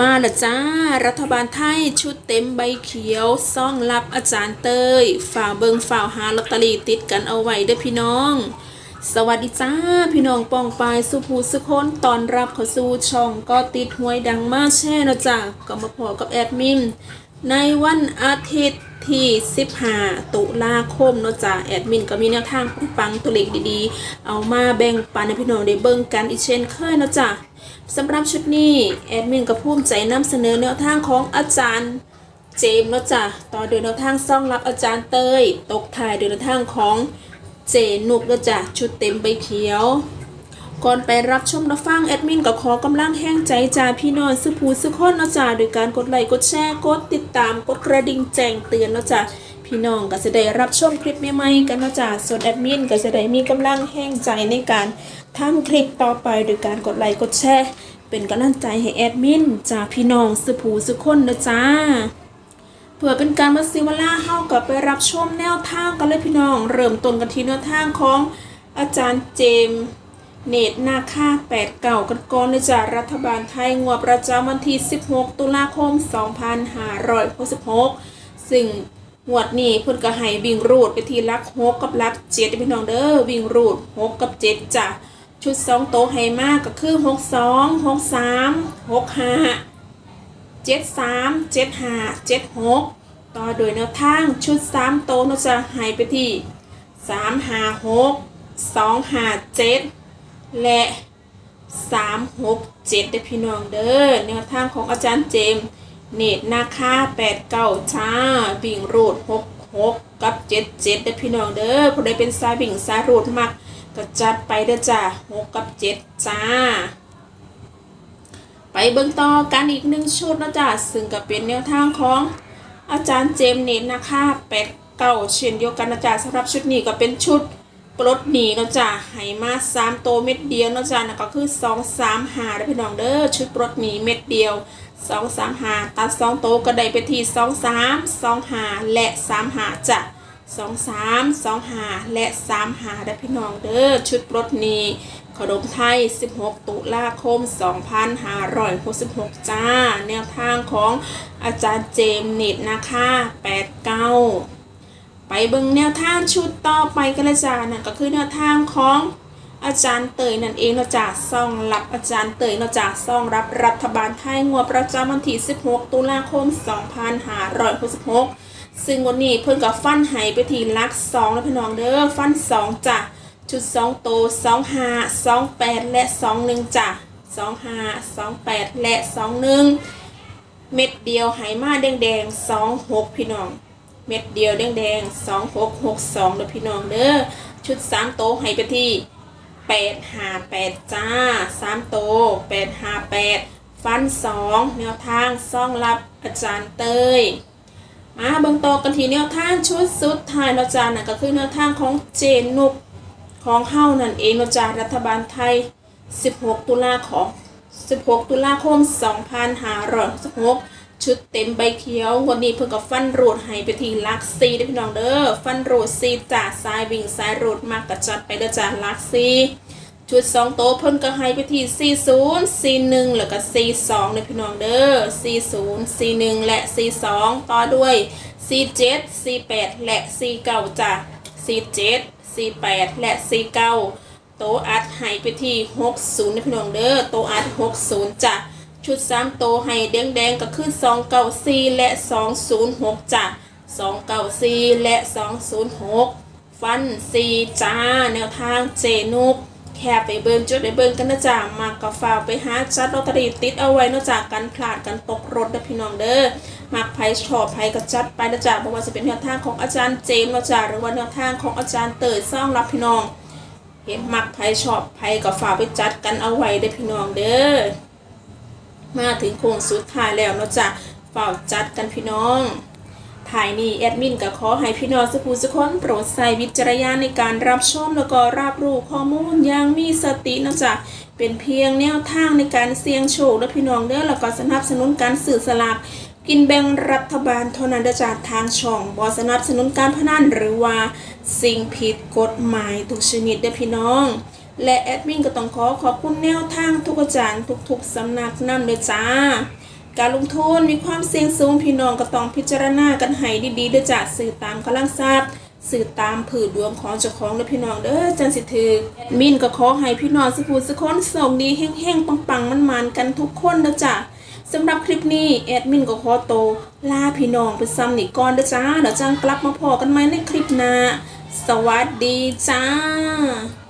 มาละจ้า รัฐบาลไทยชุดเต็มใบเขียวซ่องรับอาจารย์เตยฝ่าเบิงฝ่าวหาลอตเตอรี่ติดกันเอาไว้เด้อพี่น้อง สวัสดีจ้า พี่น้องปองปายสุภูสุคนตอนรับเขาสู่ช่องก็ติดหวยดังมากแช่นะจ้าก็มาพอกับแอดมิน ในวันอาทิตย์ที่ 15 ตุลาคมเนาะจ้าแอดมินก็มีแนวทางปังตัวเลขดีๆ เอามาแบ่งปันให้พี่น้องได้เบิ่งกันอีกเช่นเคยเนาะจ้าสำหรับชุดนี้แอดมินก็ภูมิใจนำเสนอแนวทางของอาจารย์เจมส์เนาะจ้ะต่อโดยแนวทางซ่องรับอาจารย์เตย ตกถ่ายโดยแนวทางของเจนุกเนาะจ้ะชุดเต็มใบเขียว ก่อนไปรับชมรับฟังแอดมินก็ขอกำลังแห้งใจจาพี่น้องสุภูสุคนนะจ้ะโดยการกดไลค์กดแชร์กดติดตามกดกระดิ่งแจ้งเตือนนะจ้ะพี่น้องก็จะได้รับชมคลิปใหม่ๆกันนะจ้ะส่วนแอดมินก็จะได้มีกำลังแห้งใจในการทำคลิปต่อไปโดยการกดไลค์กดแชร์เป็นกำลังใจให้แอดมินจากพี่น้องสุภูสุคนนะจ้าเพื่อเป็นการมาซิเวลาเฮากับไปรับชมแนวทางกันเลยพี่น้อง เริ่มต้นกันที่แนวทางของอาจารย์เจมส์ เนตรนาค่า8เก่ากันก่อนเลยจากรัฐบาลไทยงวดประจำวันที่ 16 ตุลาคม 2566 ซึ่งงวดนี้เพิ่นก็ให้วิ่งรูดไปที่ลัก6กับลักเด้อพี่น้องเด้อวิ่งรูด6กับ7จ้ะชุด2โตวให้มากก็คือ62 63 65เจ็ดสามเจ็ดห้าเจ็ดหกต่อโดยแนวทางชุดสามโตเราจะหายไปที่สามห้าหกสองห้าเจ็ด และสามหกเจ็ดได้อพี่น้องเด้อแนวทางของอาจารย์เจมส์เนตนาคาแปดเก้าช้าบิ่งรูดหกหกกับเจ็ดเจ็ดได้อพี่น้องเด้อผู้ใดเป็นสายบิ่งสายรูดมักก็จัดไปเด้อจ้าหกกับเจ็ดจ้า ไปเบิ่งต่อกันอีกหนึ่งชุดนะจ๊ะซึ่งก็เป็นแนวทางของอาจารย์เจมส์เนตนะคะแปดเก้าเช่นเดียวกันนะจ๊ะสำหรับชุดนี้ก็เป็นชุด ปลดหนีนะจ๊ะให้มาสามโตเม็ดเดียวนะจ๊ะนะก็คือสองสามหาได้พี่น้องเด้อชุดปลดหนีเม็ดเดียวสองสามหาตัดสองโตก็ได้ไปที่สองสามสองหาและสามหาจ้ะสองสามสองหาและสามหาได้พี่น้องเด้อชุดปลดหนีขนมไทย 16 ตุลาคม 2566 จ้า แนวทางของอาจารย์เจมส์เน็ตนะคะ 89 ไปเบิ่งแนวทางชุดต่อไปกันลยจ้านั่นก็คือแนวทางของอาจารย์เตยนั่นเองเนาะจ้าซ่องรับอาจารย์เตยเนาะจ้าซ่องรับรัฐบาลไทยงวดประจำวันที่ 16 ตุลาคม 2566 ซึ่งวันนี้เพิ่นกับฟันไหไปที่ลักสองแล้วพี่น้องเด้อฟันสองจ้ะชุดสองโตสองห้าสองแปดและสองหนึ่งจ้ะสองห้าสองแปดและสองหนึ่งเม็ดเดียวไหมาแดงแดงสองหกพี่น้อง เม็ดเดียวแดงแดงสองหกหกสองเด้อพี่น้องเด้อชุดสามโตไหไปที่แปดห้าแปดจ้าสามโต๊ะแปดห้าแปดฟันสองแนวทางซ่องรับอาจารย์เตยมาเบิ่งต่อกันทีแนวทางชุดสุดท้ายเนาะจ้านั่นก็คือแนวทางของเจนนุกของเฮานั่นเองเนาะจากรัฐบาลไทย 16 ตุลาของ 16 ตุลาคม 2566 ชุดเต็มใบเขียววันนี้เพิ่งกับฟันโรดให้ไปทีลักซีได้พี่น้องเด้อฟันโรดซีจ่าซ้ายวิ่งซ้ายโรดมากกระจัดไปเด้อจ้าลักซีชุด2โต๊ะเพิ่นก็ให้ไปที่ 40 41 แล้วก็ 42เด้พี่น้องเด้อ 40 41 และ 42 ต่อด้วย 47 48 และ 49จ้ะ47 48 และ 49 โตอัดให้ไปที่ 60นะพี่น้องเด้อ โตอัด 60จ้ะ ชุด3โตให้แดงๆก็คือ294และ206จ้ะ294และ206ฟัน4จ้า แนวทางเจนุกแค่ไปเบิ่งจุดไปเบิ่งกันนะจ๊ะมากกับฝาไปหาจัดลอตเตอรี่ติดเอาไว้นอกจากกันพลาดกันตกรถนะพี่น้องเด้อมักไพ่ชอบไพ่ก็จัดไปนะจ๊ะไม่ว่าจะเป็นแนวทางของอาจารย์เจมส์นะจ๊ะหรือว่าแนวทางของอาจารย์เตยซ่องรับพี่น้องเห็นมักไพ่ชอบไพ่ก็ฝาไปจัดกันเอาไว้เด้อพี่น้องเด้อ มาถึงโค้งสุดท้ายแล้วเนาะจ๊ะฝาจัดกันพี่น้องถ่ายนี้แอดมินก็ขอให้พี่น้องสุภูสุคนโปรดใส่วิจารณญาณในการรับชมแล้วก็รับรู้ข้อมูลอย่างมีสตินะจ๊ะเป็นเพียงแนวทางในการเสี่ยงโชคและพี่น้องเด้อแล้วก็สนับสนุนการสื่อสลากกินแบ่งรัฐบาลเท่านั้นเด้อจ้ะทางช่องบอสนับสนุนการพนันหรือว่าสิ่งผิดกฎหมายทุกชนิดเด้อพี่น้อง และแอดมินก็ต้องขอขอบคุณแนวทางทุกอาจารย์ทุกๆสำนักนำเลยจ้า การลงทุนมีความเสี่ยงสูงพี่น้องก็ต้องพิจารณากันให้ดีๆด้อจ้ะสื่อตามกำลังทรัพย์สื่อตามผือดวงของเจ้าของเด้อพี่น้องเด้อจังสิถือมินก็ขอให้พี่น้องสุภูสุคนส่งดีแห้งๆปังๆมันๆกันทุกคนเด้อจ้ะสำหรับคลิปนี้แอดมินก็ขอโตลาพี่น้องไปซ้ำนี่ก่อนเด้อจ้าเดี๋ยวจังกลับมาพอกันใหม่ในคลิปหน้าสวัสดีจ้า